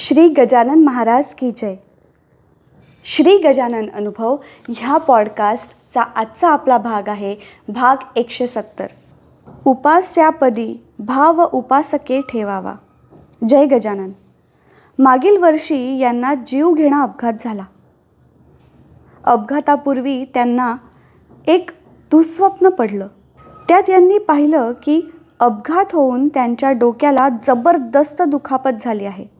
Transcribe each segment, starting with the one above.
श्री गजानन महाराज की जय. श्री गजानन अनुभव ह्या पॉडकास्टचा आजचा आपला भाग आहे भाग एकशे सत्तर. उपास्यापदी भाव उपासके ठेवावा. जय गजानन. मागील वर्षी यांना जीवघेणा अपघात झाला. अपघातापूर्वी त्यांना एक दुःस्वप्न पडलं. त्यात यांनी पाहिलं की अपघात होऊन त्यांच्या डोक्याला जबरदस्त दुखापत झाली आहे.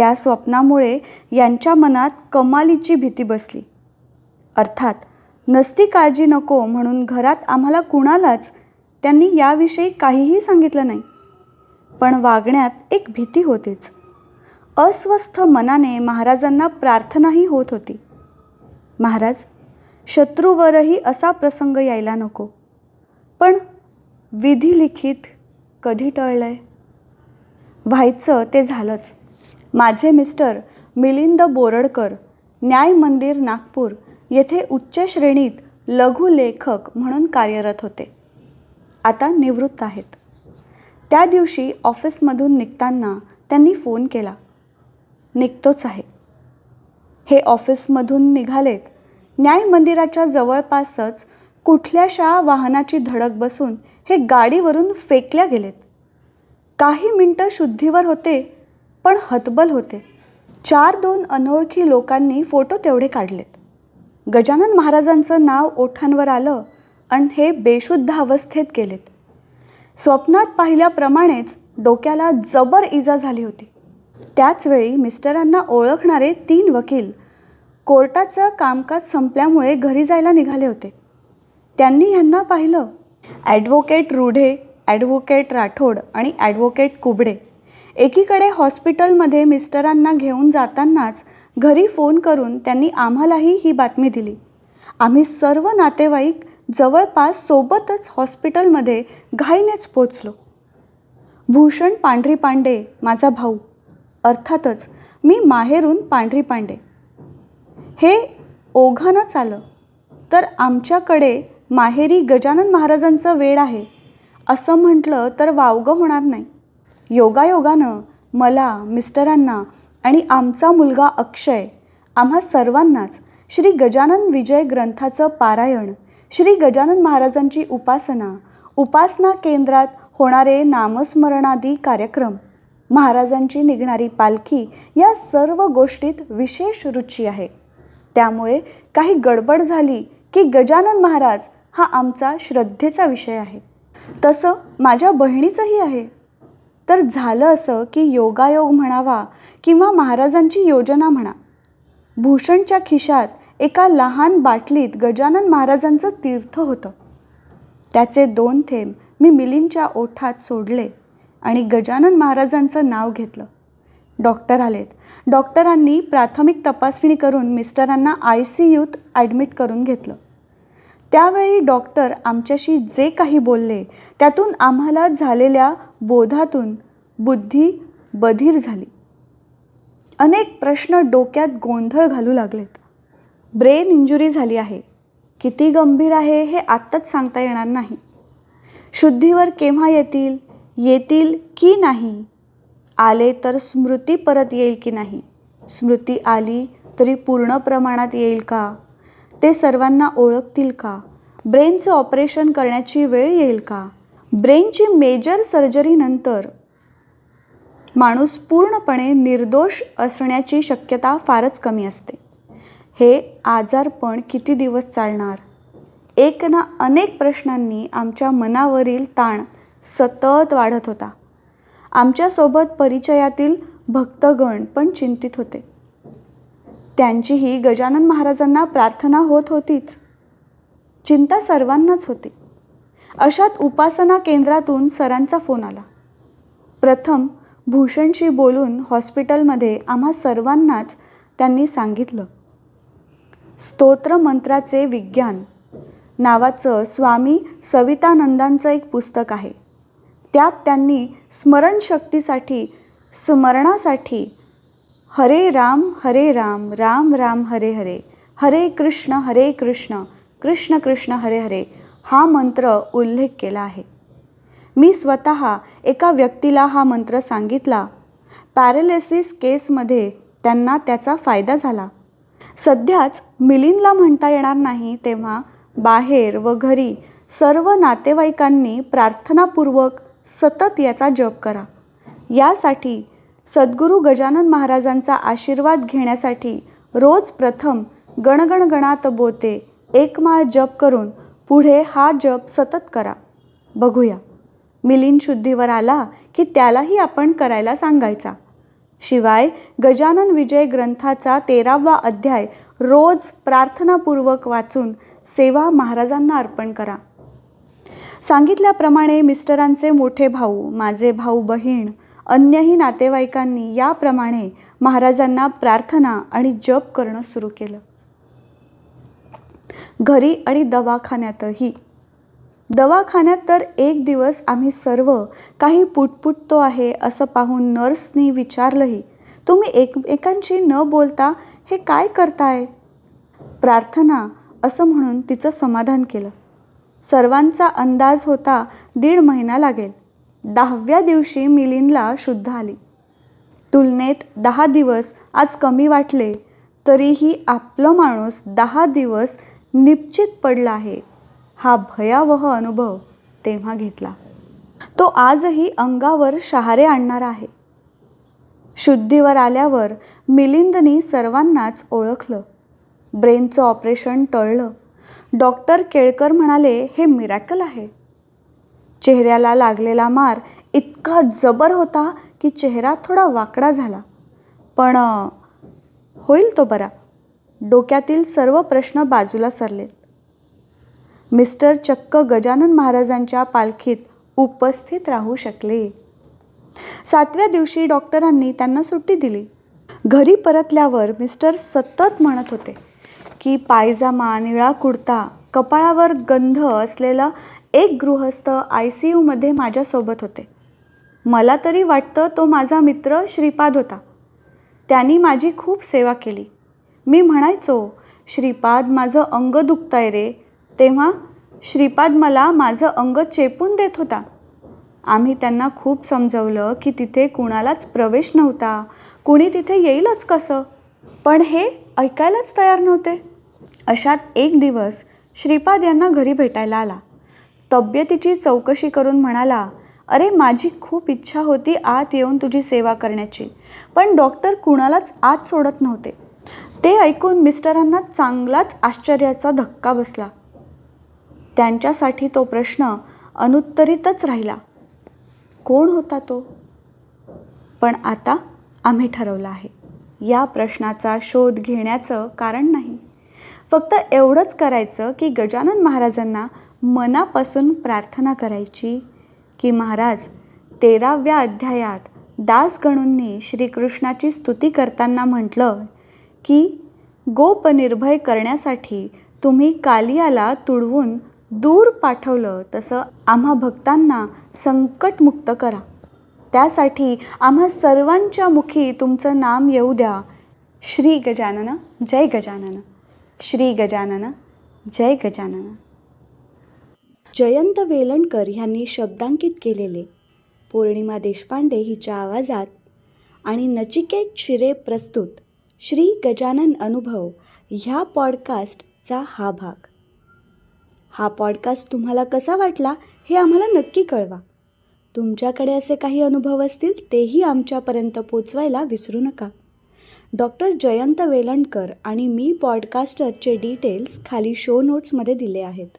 त्या स्वप्नामुळे यांच्या मनात कमालीची भीती बसली. अर्थात नसती काळजी नको म्हणून घरात आम्हाला कुणालाच त्यांनी याविषयी काहीही सांगितलं नाही. पण वागण्यात एक भीती होतीच. अस्वस्थ मनाने महाराजांना प्रार्थनाही होत होती. महाराज शत्रूवरही असा प्रसंग यायला नको. पण विधी लिखित कधी टळलंय? व्हायचं ते झालंच. माझे मिस्टर मिलिंद बोरडकर न्याय मंदिर नागपूर येथे उच्च श्रेणीत लघुलेखक म्हणून कार्यरत होते. आता निवृत्त आहेत. त्या दिवशी ऑफिसमधून निघताना त्यांनी फोन केला. निघतोच आहे. हे ऑफिसमधून निघालेत. न्याय मंदिराच्या जवळपासच कुठल्याशा वाहनाची धडक बसून हे गाडीवरून फेकल्या गेलेत. काही मिनटं शुद्धीवर होते पण हतबल होते. चार दोन अनोळखी लोकांनी फोटो तेवढे काढलेत. गजानन महाराजांचं नाव ओठांवर आलं आणि हे बेशुद्ध अवस्थेत गेलेत. स्वप्नात पाहिल्याप्रमाणेच डोक्याला जबर इजा झाली होती. त्याचवेळी मिस्टरांना ओळखणारे तीन वकील कोर्टाचं कामकाज संपल्यामुळे घरी जायला निघाले होते. त्यांनी ह्यांना पाहिलं. ॲडव्होकेट रुढे ॲडव्होकेट राठोड आणि ॲडव्होकेट कुबडे एकीकडे हॉस्पिटलमध्ये मिस्टरांना घेऊन जातानाच घरी फोन करून त्यांनी आम्हालाही ही बातमी दिली. आम्ही सर्व नातेवाईक जवळपास सोबतच हॉस्पिटलमध्ये घाईनेच पोचलो. भूषण पांढरी पांडे माझा भाऊ. अर्थातच मी माहेरून पांढरी पांडे. हे ओघानंच आलं तर आमच्याकडे माहेरी गजानन महाराजांचं वेळ आहे. असं म्हटलं तर वावगं होणार नाही. योगायोगानं मला मिस्टरांना आणि आमचा मुलगा अक्षय आम्हा सर्वांनाच श्री गजानन विजय ग्रंथाचं पारायण श्री गजानन महाराजांची उपासना उपासना केंद्रात होणारे नामस्मरणादी कार्यक्रम महाराजांची निघणारी पालखी या सर्व गोष्टीत विशेष रुची आहे. त्यामुळे काही गडबड झाली की गजानन महाराज हा आमचा श्रद्धेचा विषय आहे. तसं माझ्या बहिणीचंही आहे. तर झालं असं की योगायोग म्हणावा किंवा महाराजांची योजना म्हणा. भूषणच्या खिशात एका लहान बाटलीत गजानन महाराजांचं तीर्थ होतं. त्याचे दोन थेंब मी मिलिंदच्या ओठात सोडले आणि गजानन महाराजांचं नाव घेतलं. डॉक्टर आलेत. डॉक्टरांनी प्राथमिक तपासणी करून मिस्टरांना आय सी यूत ॲडमिट करून घेतलं. त्यावेळी डॉक्टर आमच्याशी जे काही बोलले त्यातून आम्हाला झालेल्या बोधातून बुद्धी बधीर झाली. अनेक प्रश्न डोक्यात गोंधळ घालू लागलेत. ब्रेन इंजुरी झाली आहे. किती गंभीर आहे हे आत्ताच सांगता येणार नाही. शुद्धीवर केव्हा येतील येतील की नाही? आले तर स्मृती परत येईल की नाही? स्मृती आली तरी पूर्ण प्रमाणात येईल का? ते सर्वांना ओळखतील का? ब्रेनचं ऑपरेशन करण्याची वेळ येईल का? ब्रेनची मेजर सर्जरीनंतर माणूस पूर्णपणे निर्दोष असण्याची शक्यता फारच कमी असते. हे आजारपण किती दिवस चालणार? एक ना अनेक प्रश्नांनी आमच्या मनावरील ताण सतत वाढत होता. आमच्यासोबत परिचयातील भक्तगण पण चिंतित होते. त्यांचीही गजानन महाराजांना प्रार्थना होत होतीच. चिंता सर्वांनाच होती. अशात उपासना केंद्रातून सरांचा फोन आला. प्रथम भूषणशी बोलून हॉस्पिटलमध्ये आम्हा सर्वांनाच त्यांनी सांगितलं. स्तोत्र मंत्राचे विज्ञान नावाचं स्वामी सवितानंदांचं एक पुस्तक आहे. त्यात त्यांनी स्मरणशक्तीसाठी स्मरणासाठी हरे राम हरे राम राम राम हरे हरे. हरे कृष्ण हरे कृष्ण. कृष्ण कृष्ण हरे हरे. हा मंत्र उल्लेख केला आहे. मी स्वतः एका व्यक्तीला हा मंत्र सांगितला. पॅरालिसिस केसमध्ये त्यांना त्याचा फायदा झाला. सध्याच मिलिंदला म्हणता येणार नाही तेव्हा बाहेर व घरी सर्व नातेवाईकांनी प्रार्थनापूर्वक सतत याचा जप करा. यासाठी सद्गुरू गजानन महाराजांचा आशीर्वाद घेण्यासाठी रोज प्रथम गणगण गणात बोते एक माळ जप करून पुढे हा जप सतत करा. बघूया. मिलीन शुद्धीवर आला की त्यालाही आपण करायला सांगायचा. शिवाय गजानन विजय ग्रंथाचा तेरावा अध्याय रोज प्रार्थनापूर्वक वाचून सेवा महाराजांना अर्पण करा. सांगितल्याप्रमाणे मिस्टरांचे मोठे भाऊ माझे भाऊ बहीण अन्यही नातेवाईकांनी याप्रमाणे महाराजांना प्रार्थना आणि जप करणं सुरू केलं. घरी आणि दवाखान्यातही. दवाखान्यात तर एक दिवस आम्ही सर्व काही पुटपुटतो आहे असं पाहून नर्सनी विचारलंही तुम्ही एकमेकांशी न बोलता हे काय करताय? प्रार्थना असं म्हणून तिचं समाधान केलं. सर्वांचा अंदाज होता दीड महिना लागेल. दहाव्या दिवशी मिलिंदला शुद्ध आली. तुलनेत दहा दिवस आज कमी वाटले तरीही आपलं माणूस दहा दिवस निश्चित पडला आहे हा भयावह अनुभव तेव्हा घेतला. तो आजही अंगावर शहारे आणणार आहे. शुद्धीवर आल्यावर मिलिंदनी सर्वांनाच ओळखलं. ब्रेनचं ऑपरेशन टळलं. डॉक्टर केळकर म्हणाले हे मिरॅकल आहे. चेहऱ्याला लागलेला मार इतका जबर होता की चेहरा थोडा वाकडा झाला. पण होईल तो बरा. डोक्यातील सर्व प्रश्न बाजूला सरलेत. मिस्टर चक्क गजानन महाराजांच्या पालखीत उपस्थित राहू शकले. सातव्या दिवशी डॉक्टरांनी त्यांना सुट्टी दिली. घरी परतल्यावर मिस्टर सतत म्हणत होते की पायजामा निळा कुर्ता कपाळावर गंध असलेलं एक गृहस्थ आय सी यूमध्ये माझ्यासोबत होते. मला तरी वाटतं तो माझा मित्र श्रीपाद होता. त्यांनी माझी खूप सेवा केली. मी म्हणायचो श्रीपाद माझं अंग दुखतंय रे. तेव्हा श्रीपाद मला माझं अंग चेपून देत होता. आम्ही त्यांना खूप समजवलं की तिथे कुणालाच प्रवेश नव्हता. कुणी तिथे येईलच कसं? पण हे ऐकायलाच तयार नव्हते. अशात एक दिवस श्रीपाद यांना घरी भेटायला आला. तब्येतीची चौकशी करून म्हणाला अरे माझी खूप इच्छा होती आत येऊन तुझी सेवा करण्याची पण डॉक्टर कुणालाच आत सोडत नव्हते. ते ऐकून मिस्टरांना चांगलाच आश्चर्याचा धक्का बसला. त्यांच्यासाठी तो प्रश्न अनुत्तरितच राहिला. कोण होता तो? पण आता आम्ही ठरवलं आहे. या प्रश्नाचा शोध घेण्याचं कारण नाही. फक्त एवढंच करायचं की गजानन महाराजांना मनापासून प्रार्थना करायची की महाराज तेराव्या अध्यायात दासगणूंनी श्रीकृष्णाची स्तुती करताना म्हटलं की गोपनिर्भय करण्यासाठी तुम्ही कालियाला तुडवून दूर पाठवलं तसं आम्हा भक्तांना संकटमुक्त करा. त्यासाठी आम्हा सर्वांच्या मुखी तुमचं नाम येऊ द्या. श्री गजानन जय गजानन. श्री गजानन जय गजानन. जयंत वेलणकर ह्यांनी शब्दांकित केलेले. पौर्णिमा देशपांडे हिच्या आवाजात आणि नचिकेत शिरे प्रस्तुत श्री गजानन अनुभव ह्या पॉडकास्टचा हा भाग. हा पॉडकास्ट तुम्हाला कसा वाटला हे आम्हाला नक्की कळवा. तुमच्याकडे असे काही अनुभव असतील तेही आमच्यापर्यंत पोचवायला विसरू नका. डॉक्टर जयंत वेलणकर आणि मी पॉडकास्टरचे डिटेल्स खाली शो नोट्समध्ये दिले आहेत.